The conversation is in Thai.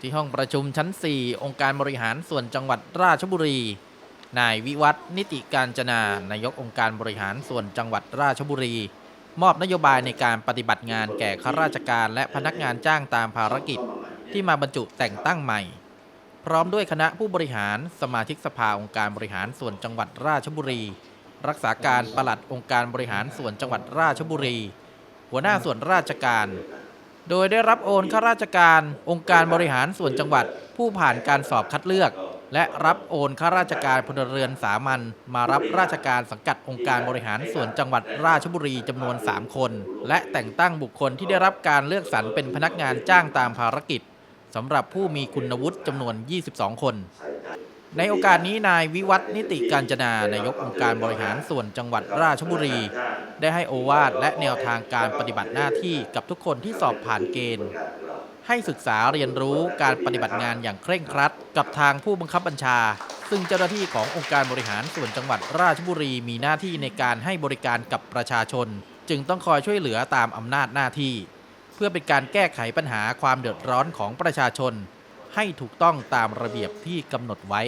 ที่ห้องประชุมชั้น 4 องค์การบริหารส่วนจังหวัดราชบุรี นายวิวัฒนิติการจนานายกองค์การบริหารส่วนจังหวัดราชบุรี มอบนโยบายในการปฏิบัติงานแก่ข้าราชการและพนักงานจ้างตามภารกิจ ที่มาบรรจุแต่งตั้งใหม่ พร้อมด้วยคณะผู้บริหารสมาชิกสภาองค์การบริหารส่วนจังหวัดราชบุรี รักษาการปลัดองค์การบริหารส่วนจังหวัดราชบุรี หัวหน้าส่วนราชการ โดยได้รับโอนข้าราชการองค์การบริหารส่วนจังหวัด ผู้ผ่านการสอบคัดเลือก และรับโอนข้าราชการพลเรือนสามัญมารับราชการสังกัดองค์การบริหารส่วนจังหวัดราชบุรีจำนวน 3 คน และแต่งตั้งบุคคลที่ได้รับการเลือกสรรเป็นพนักงานจ้างตามภารกิจสำหรับผู้มีคุณวุฒิจำนวน 22 คน ในโอกาสนี้นายวิวัฒนิติการจนานายกองค์การบริหารส่วนจังหวัดราชบุรี ได้ให้โอวาทและแนวทางการปฏิบัติหน้าที่กับทุกคนที่สอบผ่านเกณฑ์ ให้ศึกษาเรียนรู้การปฏิบัติงานอย่างเคร่งครัด กับทางผู้บังคับบัญชา ซึ่งเจ้าหน้าที่ขององค์การบริหารส่วนจังหวัดราชบุรีมีหน้าที่ในการให้บริการกับประชาชน จึงต้องคอยช่วยเหลือตามอำนาจหน้าที่ เพื่อเป็นการแก้ไขปัญหาความเดือดร้อนของประชาชน ให้ถูกต้องตามระเบียบที่กำหนดไว้